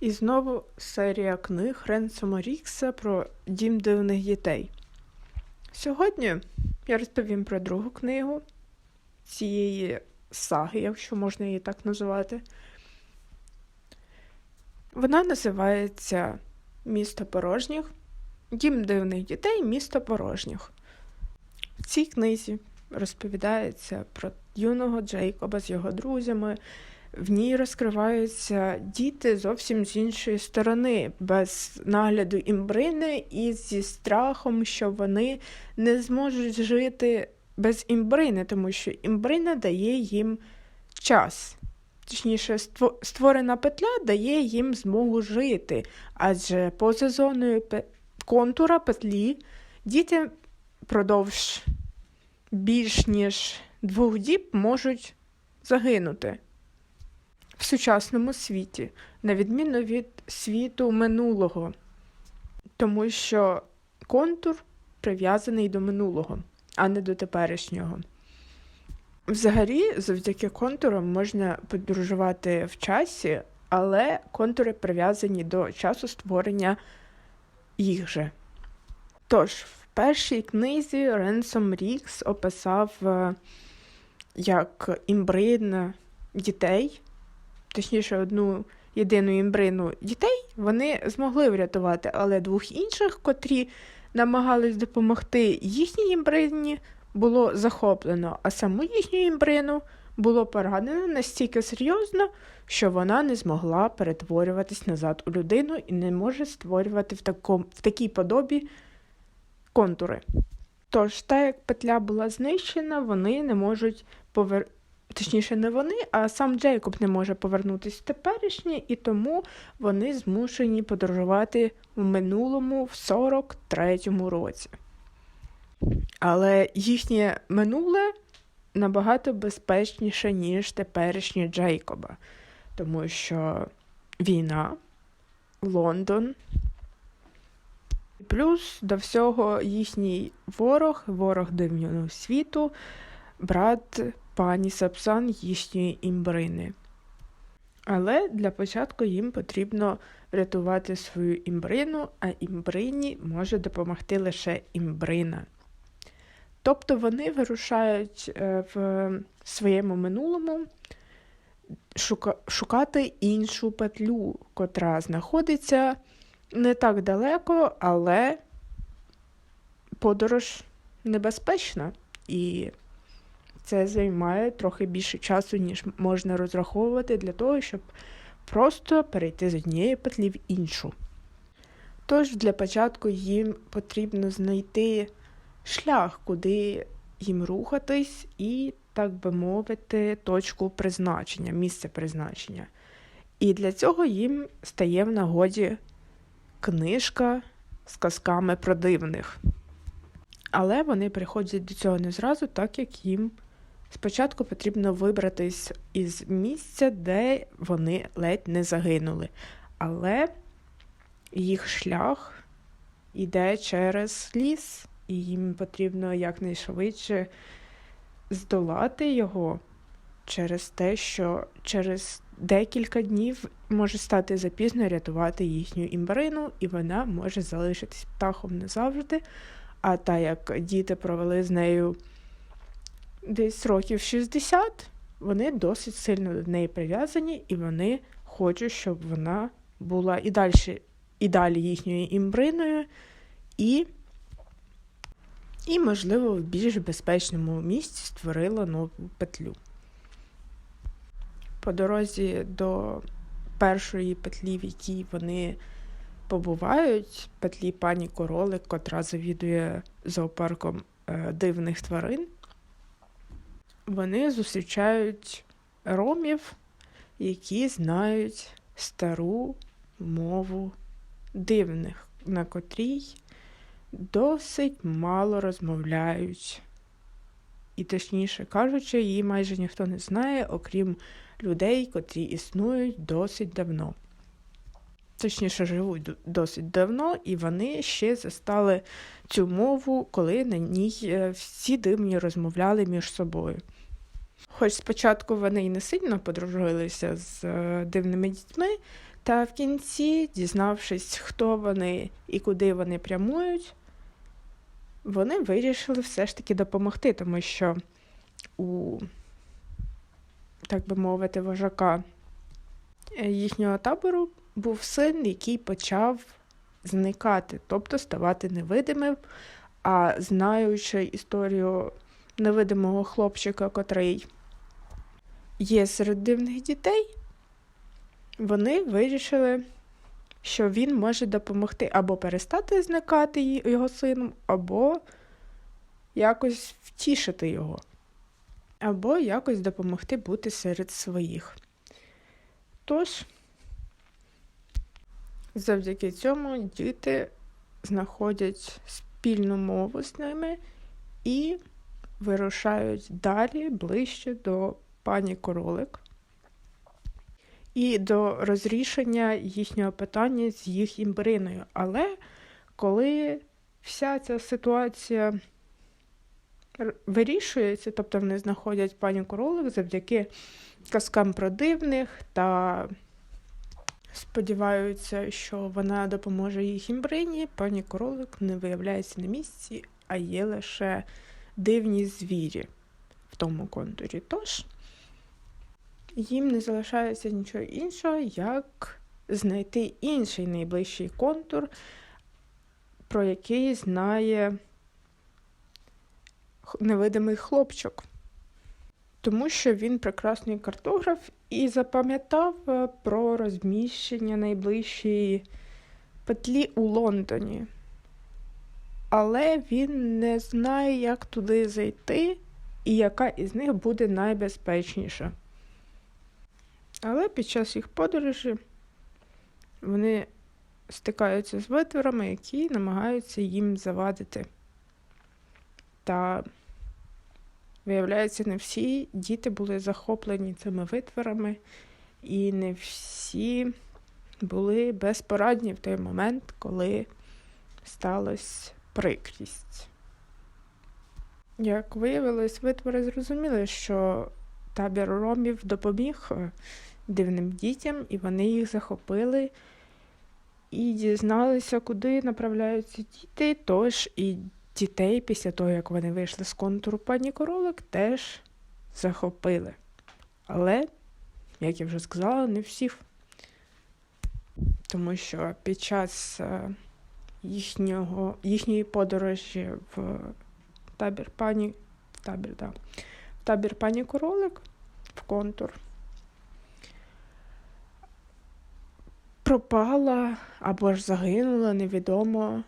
І знову серія книг Ренсома Рікса про дім дивних дітей. Сьогодні я розповім про другу книгу цієї саги, якщо можна її так називати. Вона називається Місто порожніх. Дім дивних дітей Місто порожніх. В цій книзі розповідається про юного Джейкоба з його друзями. В ній розкриваються діти зовсім з іншої сторони, без нагляду імбрини і зі страхом, що вони не зможуть жити без імбрини, тому що імбрина дає їм час. Точніше, створена петля дає їм змогу жити, адже поза зоною контура петлі діти продовж більш ніж двох діб можуть загинути в сучасному світі, на відміну від світу минулого, тому що контур прив'язаний до минулого, а не до теперішнього. Взагалі, завдяки контурам можна подорожувати в часі, але контури прив'язані до часу створення їх же. Тож, в першій книзі Ренсом Рікс описав, е, як імбрин дітей, точніше, одну єдину імбрину дітей, вони змогли врятувати, але двох інших, котрі намагались допомогти їхній імбрині, було захоплено, а саму їхню імбрину було поранено настільки серйозно, що вона не змогла перетворюватись назад у людину і не може створювати в, таком, в такій подобі контури. Тож, так як петля була знищена, вони не можуть повер... Точніше, не вони, а сам Джейкоб не може повернутися в теперішнє, і тому вони змушені подорожувати в минулому в 43-му році. Але їхнє минуле набагато безпечніше, ніж теперішнє Джейкоба, тому що війна, Лондон. Плюс до всього їхній ворог, ворог дивнього світу, брат пані Сапсан їхньої імбрини. Але для початку їм потрібно врятувати свою імбрину, а імбрині може допомогти лише імбрина. Тобто вони вирушають е, в своєму минулому шукати іншу петлю, котра знаходиться не так далеко, але подорож небезпечна. І це займає трохи більше часу, ніж можна розраховувати для того, щоб просто перейти з однієї петлі в іншу. Тож для початку їм потрібно знайти шлях, куди їм рухатись, і, так би мовити, точку призначення, місце призначення. І для цього їм стає в нагоді книжка з казками про дивних. Але вони приходять до цього не зразу, так як їм спочатку потрібно вибратись із місця, де вони ледь не загинули. Але їх шлях іде через ліс, і їм потрібно якнайшвидше здолати його через те, що через декілька днів може стати запізно рятувати їхню імбрину, і вона може залишитись птахом назавжди. А так як діти провели з нею десь років 60, вони досить сильно до неї прив'язані, і вони хочуть, щоб вона була і далі, і далі їхньою імбриною, і, і, можливо, в більш безпечному місці створила нову петлю. По дорозі до першої петлі, в якій вони побувають, петлі пані Королик, котра завідує зоопарком е, дивних тварин, вони зустрічають ромів, які знають стару мову дивних, на котрій досить мало розмовляють і точніше кажучи, її майже ніхто не знає, окрім людей, котрі існують досить давно. Точніше, живуть досить давно, і вони ще застали цю мову, коли на ній е, всі дивні розмовляли між собою. Хоч спочатку вони й не сильно подружилися з е, дивними дітьми, та в кінці, дізнавшись, хто вони і куди вони прямують, вони вирішили все ж таки допомогти, тому що у, так би мовити, вожака е, їхнього табору був син, який почав зникати, тобто ставати невидимим, а знаючи історію невидимого хлопчика, котрий є серед дивних дітей, вони вирішили, що він може допомогти або перестати зникати його сином, або якось втішити його, або якось допомогти бути серед своїх. Тож, завдяки цьому діти знаходять спільну мову з ними і вирушають далі ближче до пані Королик і до розрішення їхнього питання з їх імбриною. Але коли вся ця ситуація вирішується, тобто вони знаходять пані Королик завдяки казкам про дивних та сподіваються, що вона допоможе їх імбрині, пані Королик не виявляється на місці, а є лише дивні звірі в тому контурі. Тож їм не залишається нічого іншого, як знайти інший найближчий контур, про який знає невидимий хлопчик. Тому що він прекрасний картограф і запам'ятав е, про розміщення найближчої петлі у Лондоні. Але він не знає, як туди зайти і яка із них буде найбезпечніша. Але під час їх подорожі вони стикаються з витворами, які намагаються їм завадити. Та, виявляється, не всі діти були захоплені цими витворами, і не всі були безпорадні в той момент, коли сталася прикрість. Як виявилось, витвори зрозуміли, що табір ромів допоміг е, дивним дітям, і вони їх захопили і дізналися, куди направляються діти. Тож і дітей, після того, як вони вийшли з контуру пані Королик, теж захопили. Але, як я вже сказала, не всіх. Тому що під час е, їхнього, їхньої подорожі в табір пані табір, да, в табір пані Королик в контур. Пропала або ж загинула невідомо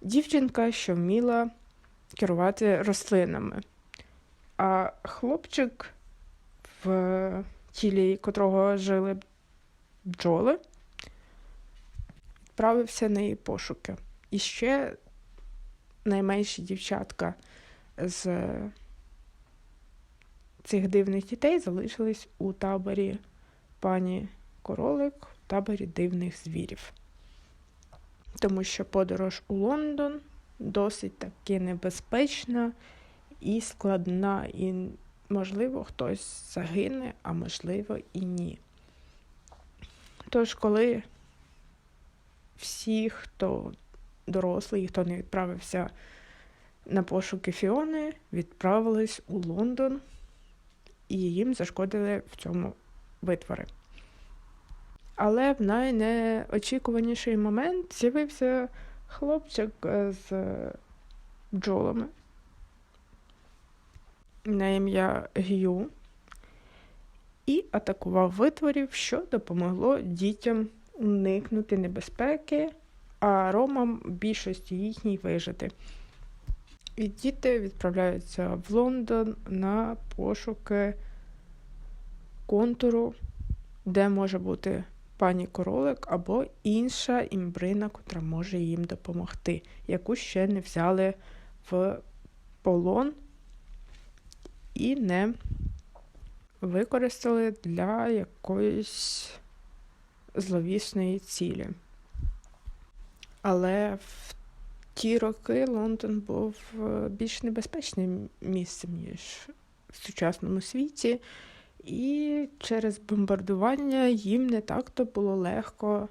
дівчинка, що вміла керувати рослинами. А хлопчик, в тілі котрого жили бджоли, відправився на її пошуки. І ще найменші дівчатка з цих дивних дітей залишились у таборі пані Королик таборі дивних звірів. Тому що подорож у Лондон досить таки небезпечна і складна, і, можливо, хтось загине, а можливо, і ні. Тож, коли всі, хто дорослий, хто не відправився на пошуки Фіони, відправились у Лондон, і їм зашкодили в цьому витвори. Але в найнеочікуваніший момент з'явився хлопчик е, з бджолами на ім'я Гю і атакував витворів, що допомогло дітям уникнути небезпеки, а ромам більшості їхній вижити. І діти відправляються в Лондон на пошуки контуру, де може бути пані королик або інша імбрина, котра може їм допомогти, яку ще не взяли в полон і не використали для якоїсь зловісної цілі. Але в ті роки Лондон був е, більш небезпечним місцем, ніж в сучасному світі, і через бомбардування їм не так-то було легко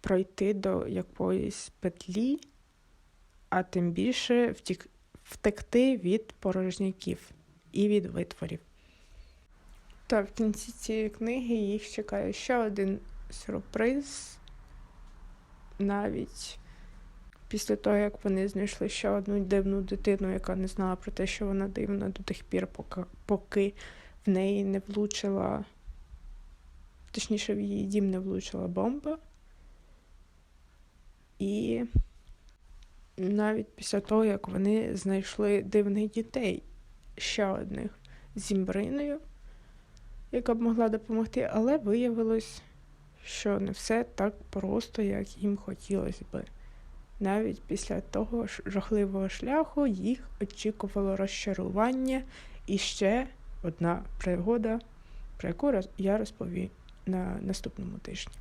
пройти до якоїсь петлі, а тим більше втік... втекти від порожняків і від витворів. Та в кінці цієї книги їх чекає ще один сюрприз. Навіть після того, як вони знайшли ще одну дивну дитину, яка не знала про те, що вона дивна до тих пір, поки, в неї не влучила, точніше, в її дім не влучила бомба. І навіть після того, як вони знайшли дивних дітей, ще одних з Імбриною, яка б могла допомогти, але виявилось, що не все так просто, як їм хотілося би. Навіть після того жахливого шляху їх очікувало розчарування і ще одна пригода, про яку я розповім на наступному тижні.